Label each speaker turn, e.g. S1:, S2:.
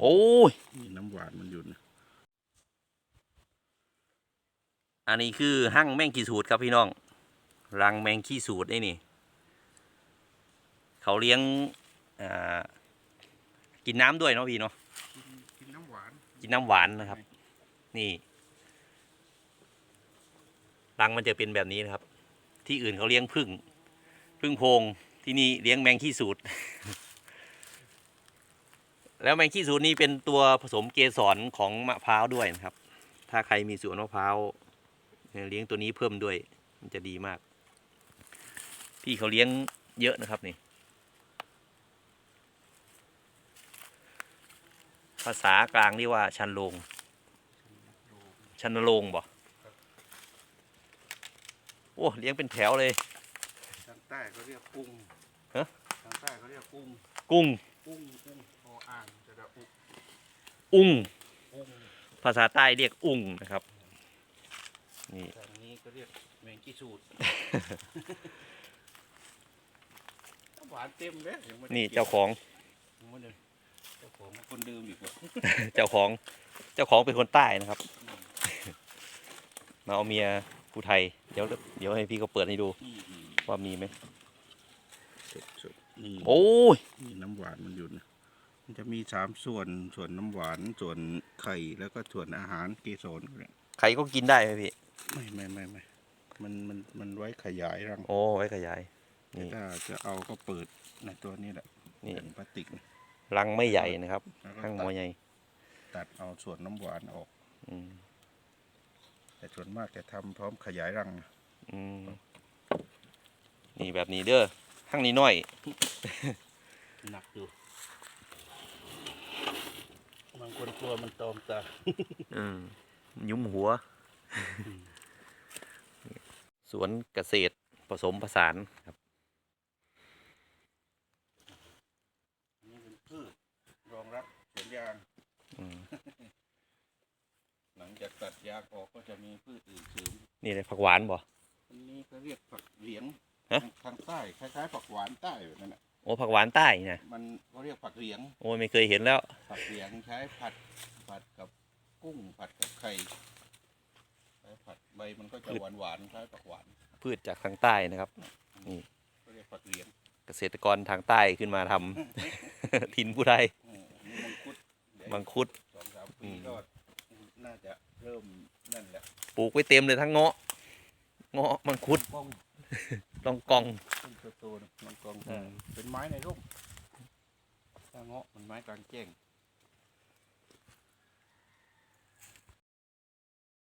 S1: โอ้ย
S2: นี่น้ำหวานมันอยู่นะ
S1: อันนี้คือหั่งแมงกีสูตรครับพี่น้องรังแมงขี้สูตรนี่นี่ เขาเลี้ยงอ่ากินน้ำด้วยเนาะพี่เนาะ
S2: กินกินน้ำหวาน
S1: กินน้ำหวานนะครับ นี่รังมันจะเป็นแบบนี้นะครับ ที่อื่นเขาเลี้ยงพึ่งพึ่งโพรงที่นี่เลี้ยงแมงขี้สูตร แล้วแมงขี้สูตรนี่เป็นตัวผสมเกสรของมะพร้าวด้วยนะครับ ถ้าใครมีสวนมะพร้าวเลี้ยงตัวนี้เพิ่มด้วย มันจะดีมาก พี่เขาเลี้ยงเยอะนะครับนี่ ภาษากลางเรียกว่าชันโลง ชันโลงบ่โอ้เลี้ยงเป็นแถวเลย
S2: ทางใต้เขาเรียกกุ้ง
S1: ฮะ
S2: ทางใต้เขาเรียกกุ้ง
S1: กุ้ง
S2: กุ้งกุ้งพ ออ่านจะได้อุก
S1: อุ้ง
S2: กุ้ง
S1: ภาษาใต้เรียกอุ้งนะครับ นี่
S2: ทางนี้ก็เรียกแมงกี้สูตรน้ำหวานเต็มเลยยังไม่ได้
S1: นี่
S2: ก็บ
S1: เจ้าของ
S2: ยังไม่ได้เจ้าของคนเดิมอีกว่า
S1: เจ้าของ เจ้าของเป็นคนใต้นะครับ มาเอาเมียผู้ไทย เดี๋ยวเดี๋ยวให้พี่เขาเปิดให้ดู
S2: นี่นี่
S1: ว่ามีไหม
S2: สุดสุดนี่
S1: โอ้ย
S2: นี่น้ำหวานมันอยู่นะมัน จะมีสามส่วนส่วนน้ำหวานส่วนไข่แล้วก็ส่วนอาหารเกสรเนี่ย
S1: ใครก็กินได้ไหมพี่
S2: ไม่ไม่ไม่ไม่มันมันมันไว้ขยายรัง
S1: โอ้ไว้ขยาย
S2: แต่
S1: นี่
S2: ถ้าจะเอาก็เปิดในตัวนี้แหละ
S1: นี่
S2: เป็นพลาสติกนะ
S1: รังไม่ใหญ่นะครับ
S2: แล้วก็
S1: ข้างหั
S2: ตั
S1: ว
S2: ด
S1: ใหญ่
S2: ตัดเอาส่วนน้ำหวานออก
S1: อืม
S2: แต่ส่วนมากจะทำพร้อมขยายรังนะ
S1: อืมนี่แบบนี้เด้อข้างนี้น้อย
S2: หนักอยู่บาง คนกลัวมันตอมตา
S1: อืมยุ้มหัว สวนเกษตรผสมผสานครับ
S2: อันนี้เป็นพืชรองรับสวนยาง
S1: อืม
S2: หลังจากตัดยางออกก็จะมีพืชอื่นเสริม
S1: นี่เลยผักหวานบ่
S2: อันนี้ก็เรียกผักเหลียง
S1: ฮะ
S2: ทางใต้คล้ายๆผักหวานใต้แบบนั่นแหละ
S1: โอ้ผักหวานใต้นะ
S2: มันก็เรียกผักเหลียง
S1: โอ้ยไม่เคยเห็นแล้ว
S2: ผักเหลียงใช้ผัดผัดกับกุ้งผัดกับไข่ใช้ผัดใบมันก็จะหวานหวานๆคล้ายผักหวาน
S1: พืชจากทางใต้นะครับ นี่
S2: ก็เรียกผักเหลียง
S1: เกษตรกรทางใต้ขึ้นมาทำถิ่นผู้ไทย
S2: อืมนี่มังคุดเดี๋ยว
S1: มังคุด
S2: สองสาม
S1: อื
S2: ปี
S1: ม
S2: ก็น่าจะเริ่มนั่นแหละ
S1: ปลูกไว้เต็มเลยทั้งเงาะ เงาะมังคุด
S2: ป้อง
S1: ลองกอง
S2: ต้นโตๆนะมันกอง
S1: อืม
S2: เป็นไม้ในร่มถ้าเงาะมันไม้กลางแจ้ง